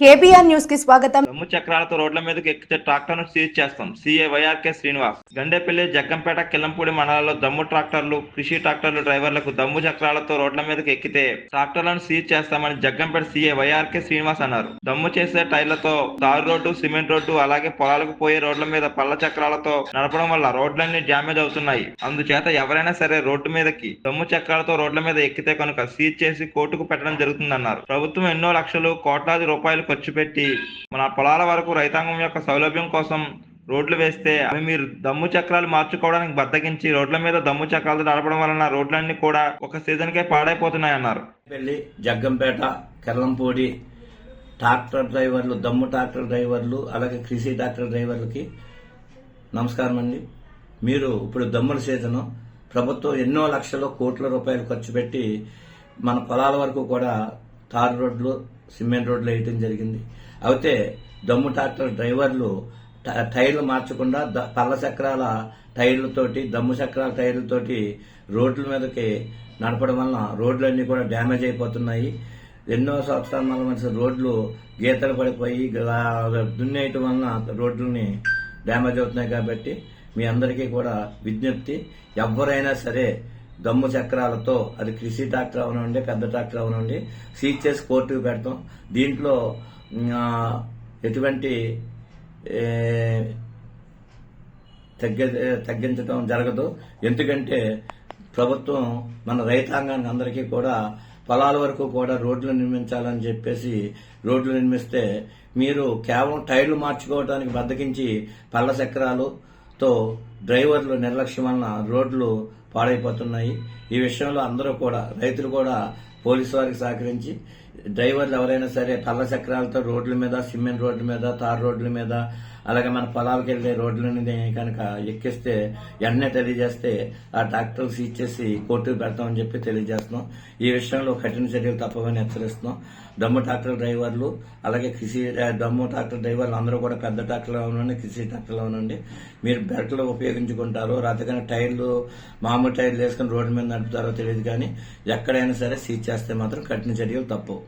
KBR న్యూస్కి స్వాగతం. దమ్ము చక్రాలతో రోడ్ల మీదకి ఎక్కితే ట్రాక్టర్ను సీజ్ చేస్తాం. CA YRK Srinivas. Gandepalli Jaggampeta Kirlampudi మండలాల్లో దమ్ము ట్రాక్టర్లు కృషి ట్రాక్టర్లు డ్రైవర్లకు దమ్ము చక్రాలతో రోడ్ల మీదకి ఎక్కితే ట్రాక్టర్లను సీజ్ చేస్తామని జగ్గంపేట సీఏ వైఆర్కే శ్రీనివాస్ అన్నారు. దమ్ము చేసే టైర్లతో తారు రోడ్డు సిమెంట్ రోడ్డు అలాగే పొలాలకు పోయే రోడ్ల మీద పళ్ళ చక్రాలతో నడపడం వల్ల రోడ్లన్నీ డ్యామేజ్ అవుతున్నాయి. అందుచేత ఎవరైనా సరే రోడ్డు మీదకి దమ్ము చక్రాలతో రోడ్ల మీద ఎక్కితే కనుక సీజ్ చేసి కోర్టుకు పెట్టడం జరుగుతుందన్నారు. ప్రభుత్వం ఎన్నో లక్షలు కోట్లాది రూపాయలు ఖర్చు పెట్టి మన పొలాల వరకు రైతాంగం యొక్క సౌలభ్యం కోసం రోడ్లు వేస్తే అవి మీరు దమ్ము చక్రాలు మార్చుకోవడానికి బద్దగించి రోడ్ల మీద దమ్ము చక్రాలు నడపడం వలన రోడ్లన్నీ కూడా ఒక సీజన్కే పాడైపోతున్నాయన్నారు. పెళ్ళి జగ్గంపేట కెల్లంపూడి ట్రాక్టర్ డ్రైవర్లు దమ్ము ట్రాక్టర్ డ్రైవర్లు అలాగే కృషి ట్రాక్టర్ డ్రైవర్లకి నమస్కారం అండి. మీరు ఇప్పుడు దమ్ముల సీజను ప్రభుత్వం ఎన్నో లక్షల కోట్ల రూపాయలు ఖర్చు పెట్టి మన పొలాల వరకు కూడా తారు రోడ్లు సిమెంట్ రోడ్లు వేయటం జరిగింది. అయితే దమ్ము ట్రాక్టర్ డ్రైవర్లు ట- టైర్లు మార్చకుండా ద- పళ్ళ చక్రాల టైర్లతోటి దమ్ము చక్రాల టైర్లతోటి రోడ్ల మీదకి నడపడం వలన రోడ్లన్నీ కూడా డ్యామేజ్ అయిపోతున్నాయి. ఎన్నో సంవత్సరాల మధ్య రోడ్లు గీతలు పడిపోయి దున్నేయటం వలన రోడ్లని డ్యామేజ్ అవుతున్నాయి కాబట్టి మీ అందరికీ కూడా విజ్ఞప్తి. ఎవరైనా సరే దమ్ము చక్రాలతో అది కృషి ట్రాక్టర్ అవనండి పెద్ద ట్రాక్టర్ అవనండి. సీజ్ చేసి కోర్టుకు పెడతాం. దీంట్లో ఎటువంటి తగ్గ తగ్గించడం జరగదు. ఎందుకంటే ప్రభుత్వం మన రైతాంగానికి అందరికీ కూడా పొలాల వరకు కూడా రోడ్లు నిర్మించాలని చెప్పేసి రోడ్లు నిర్మిస్తే మీరు కేవలం టైర్లు మార్చుకోవడానికి బద్దకించి పళ్ళ చక్రాలు తో డ్రైవర్లు నిర్లక్ష్యం వలన రోడ్లు పాడైపోతున్నాయి. ఈ విషయంలో అందరూ కూడా రైతులు కూడా పోలీసు వారికి సహకరించి డ్రైవర్లు ఎవరైనా సరే పళ్ళ చక్రాలతో రోడ్ల మీద సిమెంట్ రోడ్ల మీద తార్ రోడ్ల మీద అలాగే మన పొలాలకు వెళ్ళే రోడ్లని కనుక ఎక్కిస్తే వెంటనే తెలియజేస్తే ఆ ట్రాక్టర్ సీజ్ చేసి కోర్టుకు పెడతామని చెప్పి తెలియజేస్తున్నాం. ఈ విషయంలో కఠిన చర్యలు తప్పవని హెచ్చరిస్తున్నాం. దమ్ము ట్రాక్టర్ డ్రైవర్లు అలాగే కృషి దమ్ము ట్రాక్టర్ డ్రైవర్లు అందరూ కూడా పెద్ద ట్రాక్టర్లో ఉండండి కృషి ట్రాక్టర్లో ఉండండి. మీరు బెల్ట్లు ఉపయోగించుకుంటారు రాతకైనా టైర్లు మామూలు టైర్లు వేసుకుని రోడ్డు మీద నడుపుతారో తెలియదు కానీ ఎక్కడైనా సరే సీజ్ చేస్తే మాత్రం కఠిన చర్యలు తప్పవు.